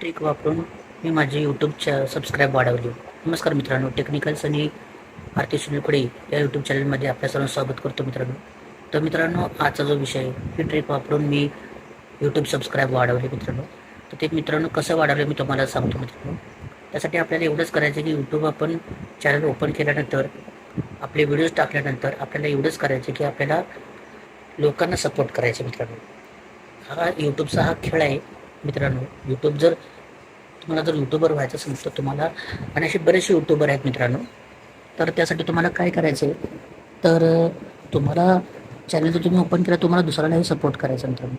Trick वापरून मी माझी यूट्यूबच्या subscribe वाढवली. नमस्कार मित्रांनो टेक्निकल्स आणि आरती सुनील या यूट्यूब चॅनलमध्ये आपल्या सर्व स्वागत करतो मित्रांनो. तर मित्रांनो आजचा जो विषय आहे, ही ट्रिक वापरून मी यूट्यूब सबस्क्राईब वाढवले मित्रांनो. तर ते मित्रांनो कसं वाढवलं मी तुम्हाला सांगतो मित्रांनो. त्यासाठी आपल्याला एवढंच करायचं की यूट्यूब आपण चॅनल ओपन केल्यानंतर आपले व्हिडिओज टाकल्यानंतर आपल्याला एवढंच करायचं की आपल्याला लोकांना सपोर्ट करायचं मित्रांनो. हा यूट्यूबचा हा खेळ आहे मित्रांनो यूट्यूब जर तुम्हाला जर यूट्यूबर व्हायचं असेल तर तुम्हाला आणि असे बरेचसे यूट्यूबर आहेत मित्रांनो तर त्यासाठी तुम्हाला काय करायचं आहे तर तुम्हाला चॅनल जर तुम्ही ओपन केला तुम्हाला दुसऱ्यालाही सपोर्ट करायचा मित्रांनो.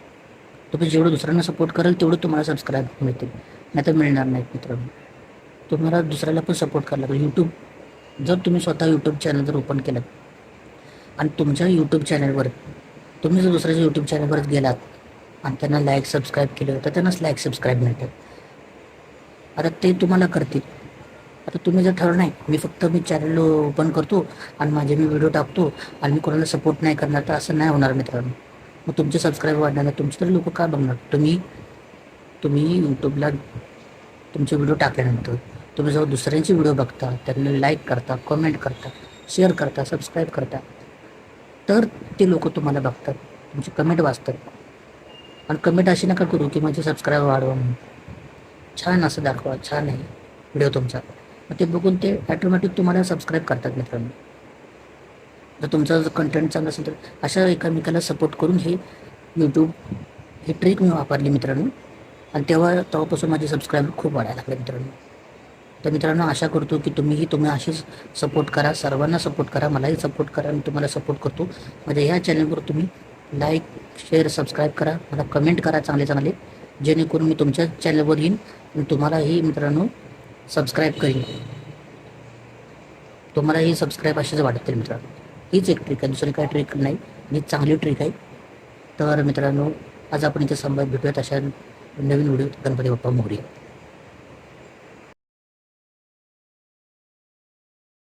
तुम्ही जेवढं दुसऱ्यांना सपोर्ट कराल तेवढं तुम्हाला सबस्क्राईब मिळतील. नाही तर मिळणार नाहीत मित्रांनो. तुम्हाला दुसऱ्याला पण सपोर्ट करायला लागेल. यूट्यूब जर तुम्ही स्वतः यूट्यूब चॅनल जर ओपन केलं आणि तुमच्या यूट्यूब चॅनलवर तुम्ही जर दुसऱ्याच्या यूट्यूब चॅनलवर गेलात आणि त्यांना लाईक सबस्क्राईब केलं तर त्यांनाच लाईक सबस्क्राईब मिळतात. आता ते तुम्हाला करतील. आता तुम्ही जर ठरवलं नाही मी फक्त मी चॅनल ओपन करतो आणि माझे मी व्हिडिओ टाकतो आणि मी कोणाला सपोर्ट नाही करणार तर असं नाही होणार मित्रांनो. मग तुमचे सबस्क्राईब वाढणार नाही तुमचे तरी लोक काय बघणार? तुम्ही तुम्ही यूट्यूबला तुमचे व्हिडिओ टाकल्यानंतर तुम्ही जेव्हा दुसऱ्यांचे व्हिडिओ बघता त्यांना लाईक करता कमेंट करता शेअर करता सबस्क्राईब करता तर ते लोक तुम्हाला बघतात. तुमची कमेंट वाचतात. आणि कमेंट अशी नका करू की माझे सबस्क्राईब वाढवा म्हणून. छान असं दाखवा छान आहे व्हिडिओ तुमचा. मग ते बघून ते ॲटोमॅटिक तुम्हाला सबस्क्राईब करतात मित्रांनो. जर तुमचा जर कंटेंट चांगला असेल तर अशा एकामेकाला सपोर्ट करून हे यूट्यूब ही ट्रिक मी वापरली मित्रांनो. आणि तेव्हा तेव्हापासून माझे सबस्क्राईबर खूप वाढायला लागले मित्रांनो. तर मित्रांनो आशा करतो की तुम्हीही तुम्ही अशीच सपोर्ट करा सर्वांना सपोर्ट करा मलाही सपोर्ट करा मी तुम्हाला सपोर्ट करतो. म्हणजे ह्या चॅनलवर तुम्ही लाईक शेअर सबस्क्राईब करा. मला कमेंट करा चांगले चांगले. जेणेकरून मी तुमच्या चॅनलवर येईन आणि तुम्हालाही मित्रांनो सबस्क्राईब करीन. तुम्हालाही सबस्क्राईब असेच वाटतील मित्रांनो. हीच एक ट्रिक आहे. दुसरी काही ट्रिक नाही. ही चांगली ट्रिक आहे. तर मित्रांनो आज आपण इथे संवाद भेटूयात अशा नवीन व्हिडिओ गणपती बाप्पा मोरया.